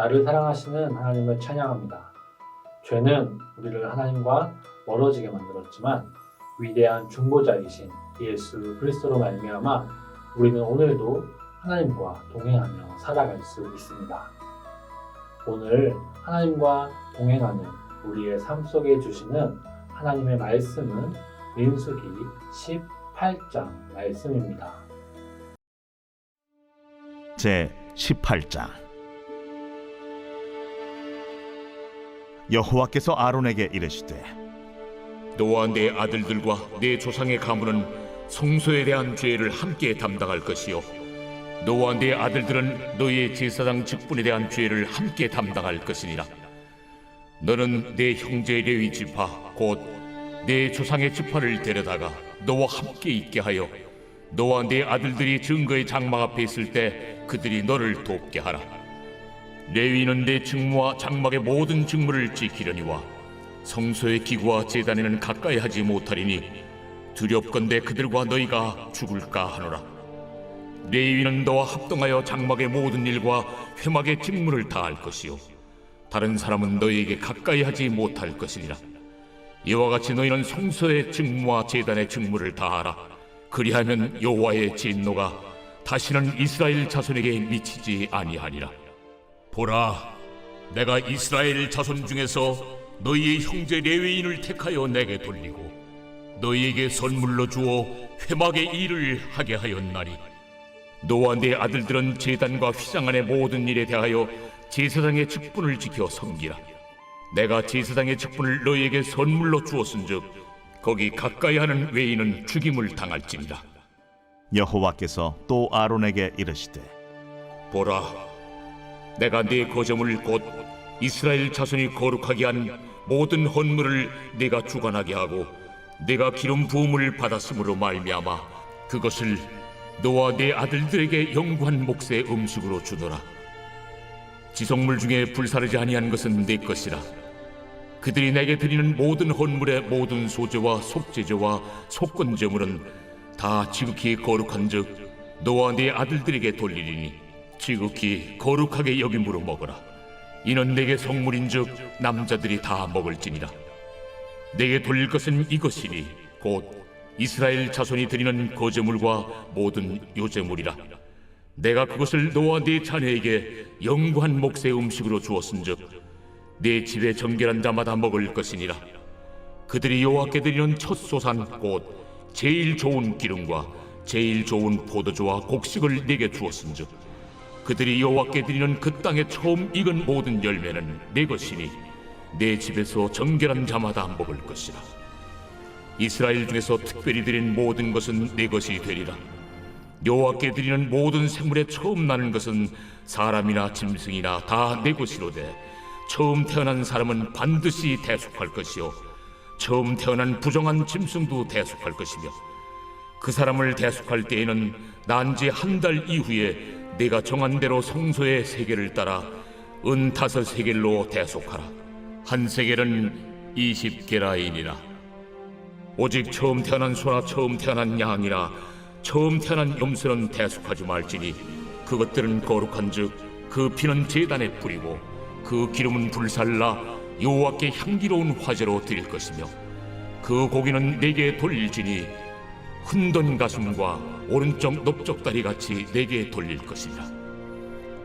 나를 사랑하시는 하나님을 찬양합니다. 죄는 우리를 하나님과 멀어지게 만들었지만 위대한 중보자이신 예수 그리스도로 말미암아 우리는 오늘도 하나님과 동행하며 살아갈 수 있습니다. 오늘 하나님과 동행하는 우리의 삶 속에 주시는 하나님의 말씀은 민수기 18장 말씀입니다. 제 18장 여호와께서 아론에게 이르시되 너와 내 아들들과 내 조상의 가문은 성소에 대한 죄를 함께 담당할 것이요. 너와 내 아들들은 너희의 제사장 직분에 대한 죄를 함께 담당할 것이니라. 너는 내 형제 레위 지파 곧 내 조상의 지파를 데려다가 너와 함께 있게 하여 너와 내 아들들이 증거의 장막 앞에 있을 때 그들이 너를 돕게 하라 레위는 내 직무와 장막의 모든 직무를 지키려니와 성소의 기구와 제단에는 가까이 하지 못하리니 두렵건대 그들과 너희가 죽을까 하노라. 레위는 너와 합동하여 장막의 모든 일과 회막의 직무를 다할 것이요. 다른 사람은 너희에게 가까이 하지 못할 것이니라. 이와 같이 너희는 성소의 직무와 제단의 직무를 다하라. 그리하면 여호와의 진노가 다시는 이스라엘 자손에게 미치지 아니하니라 보라, 내가 이스라엘 자손 중에서 너희의 형제 레위인을 택하여 내게 돌리고 너희에게 선물로 주어 회막의 일을 하게 하였나니 너와 내 아들들은 제단과 휘장 안의 모든 일에 대하여 제사장의 직분을 지켜 섬기라. 내가 제사장의 직분을 너희에게 선물로 주었은즉 거기 가까이 하는 외인은 죽임을 당할지니라. 여호와께서 또 아론에게 이르시되 보라, 내가 네 거점을 곧 이스라엘 자손이 거룩하게 한 모든 헌물을 네가 주관하게 하고 네가 기름 부음을 받았으므로 말미암아 그것을 너와 네 아들들에게 영구한 몫의 음식으로 주노라. 지성물 중에 불사르지 아니한 것은 네 것이라. 그들이 내게 드리는 모든 헌물의 모든 소재와 속재재와 속건제물은 다 지극히 거룩한즉 너와 네 아들들에게 돌리리니 지극히 거룩하게 여김으로 먹어라. 이는 내게 성물인즉 남자들이 다 먹을지니라. 내게 돌릴 것은 이것이니 곧 이스라엘 자손이 드리는 거제물과 모든 요제물이라. 내가 그것을 너와 네 자녀에게 영구한 몫의 음식으로 주었은즉 네 집에 정결한 자마다 먹을 것이니라. 그들이 여호와께 드리는 첫 소산 곧 제일 좋은 기름과 제일 좋은 포도주와 곡식을 네게 주었은즉 그들이 여호와께 드리는 그 땅에 처음 익은 모든 열매는 내 것이니 내 집에서 정결한 자마다 먹을 것이라. 이스라엘 중에서 특별히 드린 모든 것은 내 것이 되리라. 여호와께 드리는 모든 생물에 처음 나는 것은 사람이나 짐승이나 다 내 것이로되 처음 태어난 사람은 반드시 대속할 것이요 처음 태어난 부정한 짐승도 대속할 것이며 그 사람을 대속할 때에는 난지 한 달 이후에 내가 정한 대로 성소의 세계를 따라 은 다섯 세겔로 대속하라. 한 세겔은 이십 게라인이라. 오직 처음 태어난 소나 처음 태어난 양이나 처음 태어난 염소는 대속하지 말지니 그것들은 거룩한즉 그 피는 제단에 뿌리고 그 기름은 불살라 여호와께 향기로운 화제로 드릴 것이며 그 고기는 내게 돌릴지니 흔든 가슴과 오른쪽 넓적다리 같이 내게 돌릴 것이라.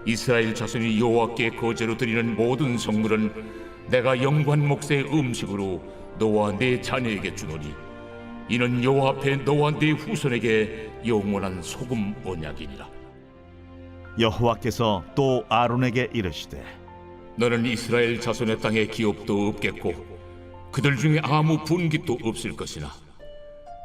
이스라엘 자손이 여호와께 거제로 드리는 모든 성물은 내가 영관 몫의 음식으로 너와 내 자녀에게 주노니 이는 여호와 앞에 너와 내 후손에게 영원한 소금 언약이니라. 여호와께서 또 아론에게 이르시되 너는 이스라엘 자손의 땅에 기업도 없겠고 그들 중에 아무 분깃도 없을 것이나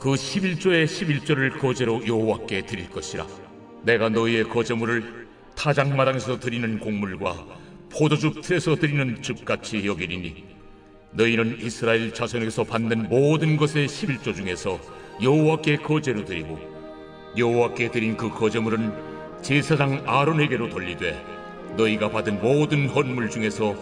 그 11조의 11조를 거제로 여호와께 드릴 것이라. 내가 너희의 거제물을 타작마당에서 드리는 곡물과 포도즙 틀에서 드리는 즙같이 여기리니 너희는 이스라엘 자손에게서 받는 모든 것의 11조 중에서 여호와께 거제로 드리고 여호와께 드린 그 거제물은 제사장 아론에게로 돌리되 너희가 받은 모든 헌물 중에서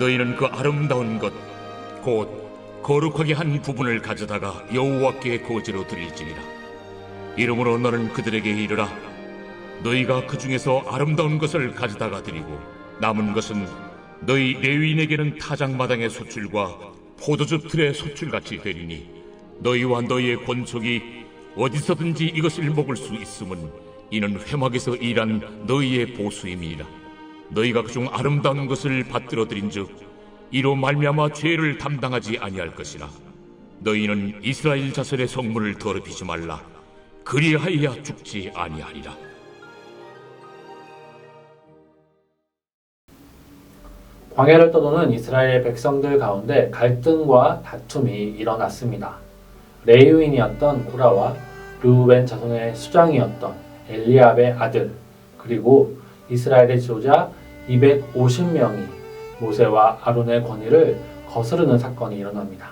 너희는 그 아름다운 것곧 거룩하게 한 부분을 가져다가 여호와께 거제로 드릴지니라. 이러므로 너는 그들에게 이르라. 너희가 그 중에서 아름다운 것을 가져다가 드리고 남은 것은 너희 레위인에게는 타작마당의 소출과 포도즙 틀의 소출같이 되리니 너희와 너희의 권속이 어디서든지 이것을 먹을 수 있음은 이는 회막에서 일한 너희의 보수임이라. 너희가 그중 아름다운 것을 받들어 드린즉 이로 말미암아 죄를 담당하지 아니할 것이라 너희는 이스라엘 자손의 성물을 더럽히지 말라 그리하여야 죽지 아니하리라 광야를 떠도는 이스라엘 백성들 가운데 갈등과 다툼이 일어났습니다. 레위인이었던 고라와 르우벤 자손의 수장이었던 엘리압의 아들 그리고 이스라엘의 지도자 250명이 모세와 아론의 권위를 거스르는 사건이 일어납니다.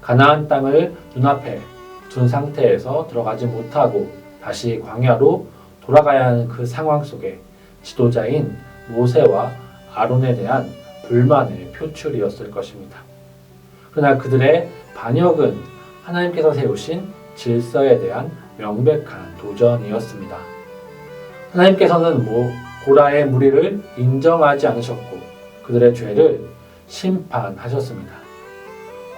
가나안 땅을 눈앞에 둔 상태에서 들어가지 못하고 다시 광야로 돌아가야 하는 그 상황 속에 지도자인 모세와 아론에 대한 불만의 표출이었을 것입니다. 그러나 그들의 반역은 하나님께서 세우신 질서에 대한 명백한 도전이었습니다. 하나님께서는 모 고라의 무리를 인정하지 않으셨고 그들의 죄를 심판하셨습니다.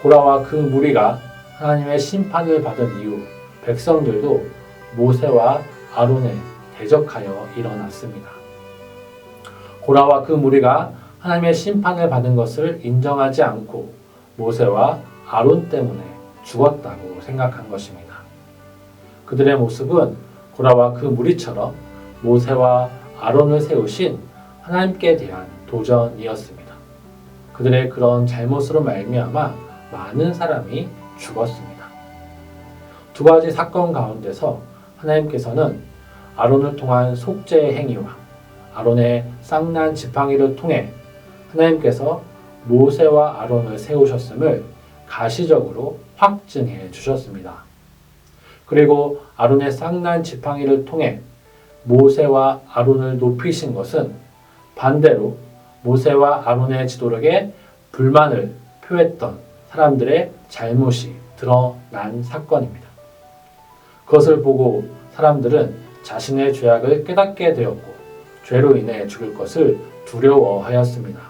고라와 그 무리가 하나님의 심판을 받은 이후 백성들도 모세와 아론에 대적하여 일어났습니다. 고라와 그 무리가 하나님의 심판을 받은 것을 인정하지 않고 모세와 아론 때문에 죽었다고 생각한 것입니다. 그들의 모습은 고라와 그 무리처럼 모세와 아론을 세우신 하나님께 대한 도전이었습니다. 그들의 그런 잘못으로 말미암아 많은 사람이 죽었습니다. 두 가지 사건 가운데서 하나님께서는 아론을 통한 속죄의 행위와 아론의 쌍난 지팡이를 통해 하나님께서 모세와 아론을 세우셨음을 가시적으로 확증해 주셨습니다. 그리고 아론의 쌍난 지팡이를 통해 모세와 아론을 높이신 것은 반대로 모세와 아론의 지도력에 불만을 표했던 사람들의 잘못이 드러난 사건입니다. 그것을 보고 사람들은 자신의 죄악을 깨닫게 되었고 죄로 인해 죽을 것을 두려워하였습니다.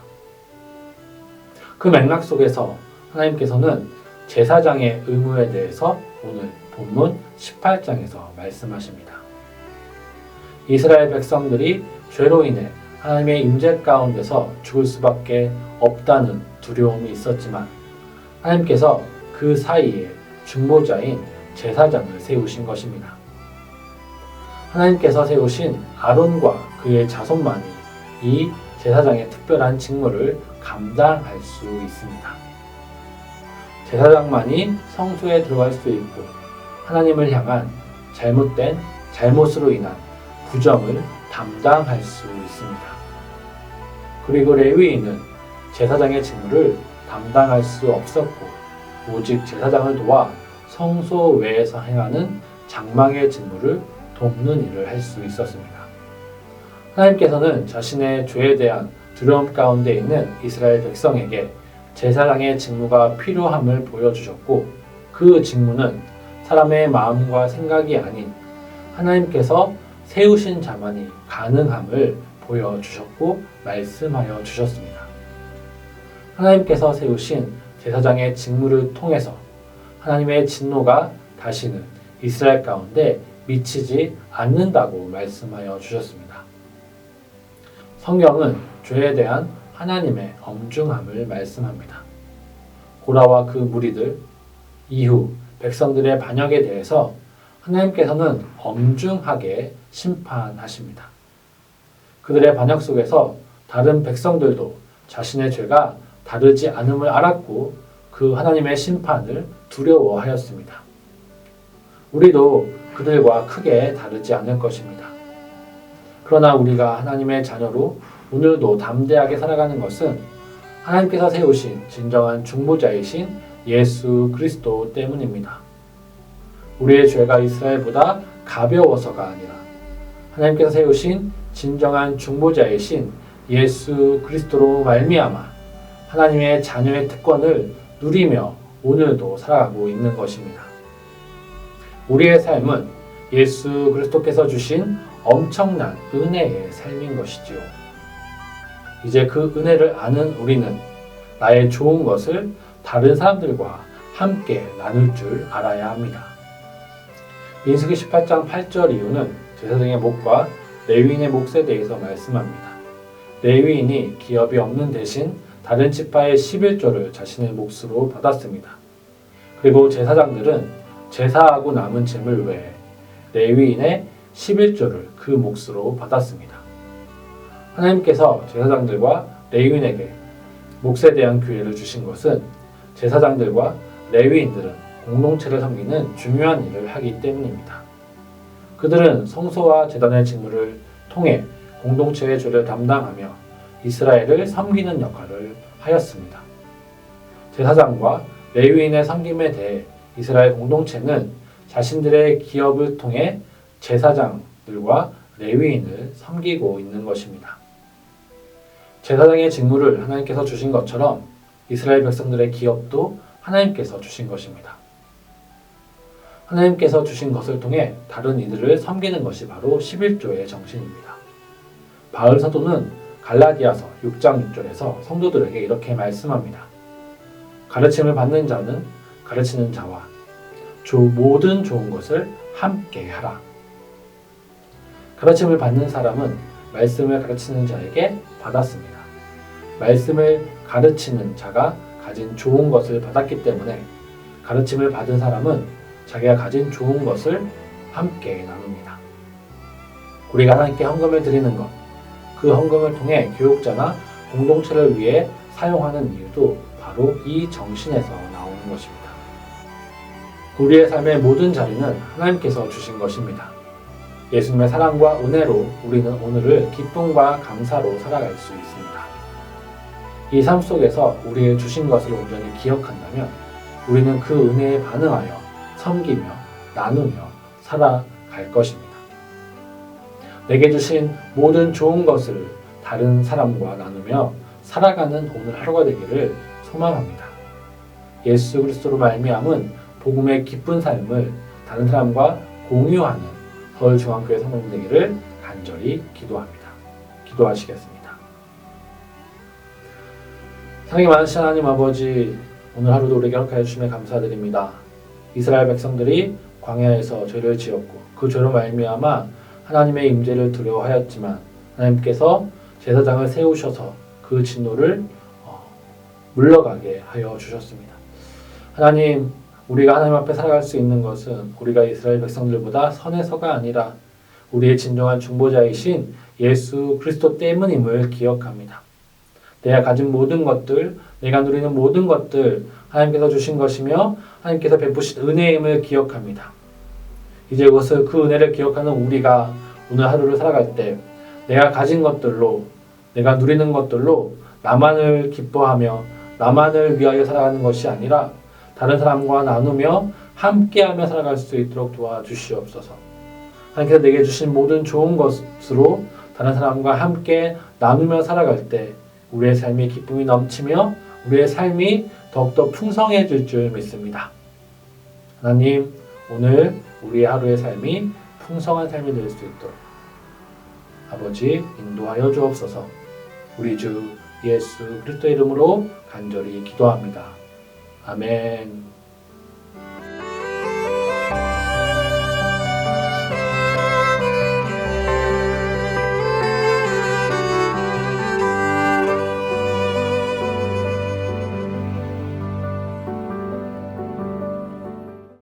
그 맥락 속에서 하나님께서는 제사장의 의무에 대해서 오늘 본문 18장에서 말씀하십니다. 이스라엘 백성들이 죄로 인해 하나님의 임재 가운데서 죽을 수밖에 없다는 두려움이 있었지만 하나님께서 그 사이에 중보자인 제사장을 세우신 것입니다. 하나님께서 세우신 아론과 그의 자손만이 이 제사장의 특별한 직무를 감당할 수 있습니다. 제사장만이 성소에 들어갈 수 있고 하나님을 향한 잘못된 잘못으로 인한 부정을 담당할 수 있습니다. 그리고 레위인은 제사장의 직무를 담당할 수 없었고 오직 제사장을 도와 성소 외에서 행하는 장막의 직무를 돕는 일을 할 수 있었습니다. 하나님께서는 자신의 죄에 대한 두려움 가운데 있는 이스라엘 백성에게 제사장의 직무가 필요함을 보여주셨고 그 직무는 사람의 마음과 생각이 아닌 하나님께서 세우신 자만이 가능함을 보여주셨고 말씀하여 주셨습니다. 하나님께서 세우신 제사장의 직무를 통해서 하나님의 진노가 다시는 이스라엘 가운데 미치지 않는다고 말씀하여 주셨습니다. 성경은 죄에 대한 하나님의 엄중함을 말씀합니다. 고라와 그 무리들 이후 백성들의 반역에 대해서 하나님께서는 엄중하게 심판하십니다. 그들의 반역 속에서 다른 백성들도 자신의 죄가 다르지 않음을 알았고 그 하나님의 심판을 두려워하였습니다. 우리도 그들과 크게 다르지 않을 것입니다. 그러나 우리가 하나님의 자녀로 오늘도 담대하게 살아가는 것은 하나님께서 세우신 진정한 중보자이신 예수 그리스도 때문입니다. 우리의 죄가 이스라엘보다 가벼워서가 아니라 하나님께서 세우신 진정한 중보자이신 예수 그리스도로 말미암아 하나님의 자녀의 특권을 누리며 오늘도 살아가고 있는 것입니다. 우리의 삶은 예수 그리스도께서 주신 엄청난 은혜의 삶인 것이지요. 이제 그 은혜를 아는 우리는 나의 좋은 것을 다른 사람들과 함께 나눌 줄 알아야 합니다. 민수기 18장 8절 이후는 제사장의 목과 레위인의 몫에 대해서 말씀합니다. 레위인이 기업이 없는 대신 다른 지파의 11조를 자신의 몫으로 받았습니다. 그리고 제사장들은 제사하고 남은 재물 외에 레위인의 11조를 그 몫으로 받았습니다. 하나님께서 제사장들과 레위인에게 몫에 대한 기회를 주신 것은 제사장들과 레위인들은 공동체를 섬기는 중요한 일을 하기 때문입니다. 그들은 성소와 제단의 직무를 통해 공동체의 죄를 담당하며 이스라엘을 섬기는 역할을 하였습니다. 제사장과 레위인의 섬김에 대해 이스라엘 공동체는 자신들의 기업을 통해 제사장들과 레위인을 섬기고 있는 것입니다. 제사장의 직무를 하나님께서 주신 것처럼 이스라엘 백성들의 기업도 하나님께서 주신 것입니다. 하나님께서 주신 것을 통해 다른 이들을 섬기는 것이 바로 11조의 정신입니다. 바울 사도는 갈라디아서 6장 6절에서 성도들에게 이렇게 말씀합니다. 가르침을 받는 자는 가르치는 자와 조 모든 좋은 것을 함께 하라. 가르침을 받는 사람은 말씀을 가르치는 자에게 받았습니다. 말씀을 가르치는 자가 가진 좋은 것을 받았기 때문에 가르침을 받은 사람은 자기가 가진 좋은 것을 함께 나눕니다. 우리가 하나님께 헌금을 드리는 것, 그 헌금을 통해 교육자나 공동체를 위해 사용하는 이유도 바로 이 정신에서 나오는 것입니다. 우리의 삶의 모든 자리는 하나님께서 주신 것입니다. 예수님의 사랑과 은혜로 우리는 오늘을 기쁨과 감사로 살아갈 수 있습니다. 이 삶 속에서 우리의 주신 것을 온전히 기억한다면 우리는 그 은혜에 반응하여 섬기며 나누며 살아갈 것입니다. 내게 주신 모든 좋은 것을 다른 사람과 나누며 살아가는 오늘 하루가 되기를 소망합니다. 예수 그리스도로 말미암은 복음의 기쁜 삶을 다른 사람과 공유하는 서울 중앙교회 성도님 되기를 간절히 기도합니다. 기도하시겠습니다. 사랑이 많으신 하나님 아버지 오늘 하루도 우리에게 허락하여 주심에 감사드립니다. 이스라엘 백성들이 광야에서 죄를 지었고 그 죄로 말미암아 하나님의 임재를 두려워하였지만 하나님께서 제사장을 세우셔서 그 진노를 어, 물러가게 하여 주셨습니다. 하나님 우리가 하나님 앞에 살아갈 수 있는 것은 우리가 이스라엘 백성들보다 선해서가 아니라 우리의 진정한 중보자이신 예수 그리스도 때문임을 기억합니다. 내가 가진 모든 것들, 내가 누리는 모든 것들 하나님께서 주신 것이며 하나님께서 베푸신 은혜임을 기억합니다. 이제 그것을 그 은혜를 기억하는 우리가 오늘 하루를 살아갈 때 내가 가진 것들로 내가 누리는 것들로 나만을 기뻐하며 나만을 위하여 살아가는 것이 아니라 다른 사람과 나누며 함께하며 살아갈 수 있도록 도와주시옵소서. 하나님께서 내게 주신 모든 좋은 것으로 다른 사람과 함께 나누며 살아갈 때 우리의 삶이 기쁨이 넘치며 우리의 삶이 더욱더 풍성해질 줄 믿습니다. 하나님, 오늘 우리의 하루의 삶이 풍성한 삶이 될 수 있도록 아버지 인도하여 주옵소서. 우리 주 예수 그리스도 이름으로 간절히 기도합니다. 아멘.